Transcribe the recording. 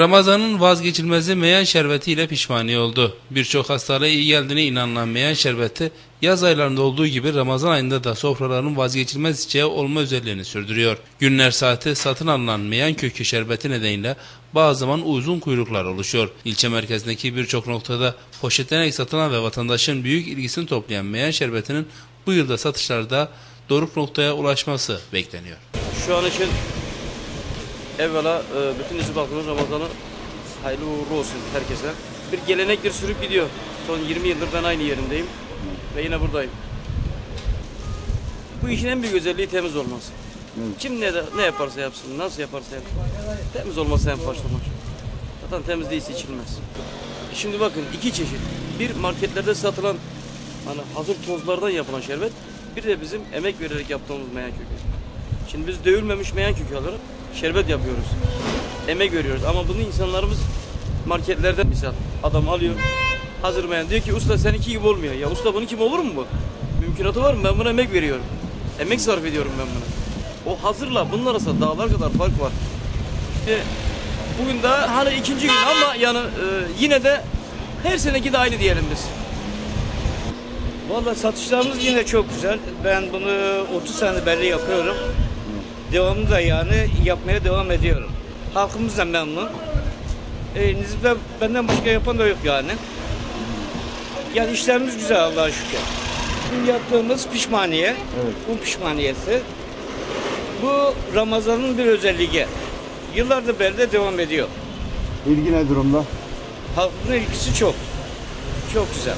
Ramazanın vazgeçilmezi meyan şerbeti ile pişmani oldu. Birçok hastalığa iyi geldiğine inanılan meyan şerbeti yaz aylarında olduğu gibi Ramazan ayında da sofraların vazgeçilmez içeceği olma özelliğini sürdürüyor. Günler saati satın alınan meyan kökü şerbeti nedeniyle bazı zaman uzun kuyruklar oluşuyor. İlçe merkezindeki birçok noktada poşetlenerek satılan ve vatandaşın büyük ilgisini toplayan meyan şerbetinin bu yılda satışlarda doruk noktaya ulaşması bekleniyor. Şu an için evvela e, bütün İzmir halkının Ramazan'ı hayırlı uğurlu olsun herkese. Bir gelenektir sürüp gidiyor. Son 20 yıldır ben aynı yerindeyim ve yine buradayım. Bu işin en büyük özelliği temiz olması. Kim ne, de, ne yaparsa yapsın, nasıl yaparsa yapsın. Temiz olması en başlamak. Zaten temiz değilse içilmez. Şimdi bakın iki çeşit. Bir marketlerde satılan hani hazır tozlardan yapılan şerbet. Bir de bizim emek vererek yaptığımız meyan kökü. Şimdi biz dövülmemiş meyan kökü alarak şerbet yapıyoruz. Emek veriyoruz ama bunu insanlarımız marketlerde misal adam alıyor hazır meyan diyor ki usta seninki gibi olmuyor. Ya usta bunun gibi olur mu bu? Mümkünatı var mı? Ben buna emek veriyorum. Emek sarf ediyorum ben buna. O hazırla bunun arasında dağlar kadar fark var. İşte bugün daha hani ikinci gün ama yani e, yine de her seneki de aynı diyelim biz. Valla satışlarımız yine çok güzel. Ben bunu 30 sene beri yapıyorum. Devamlı da yani yapmaya devam ediyorum. Halkımız da memnun. E, Nizip'te benden başka yapan da yok yani. Yani işlerimiz güzel Allah'a şükür. Şimdi yaptığımız pişmaniye, bu pişmaniyesi. Bu Ramazan'ın bir özelliği. Yıllardır beri de devam ediyor. İlgi ne durumda? Halkın ilgisi çok. Çok güzel.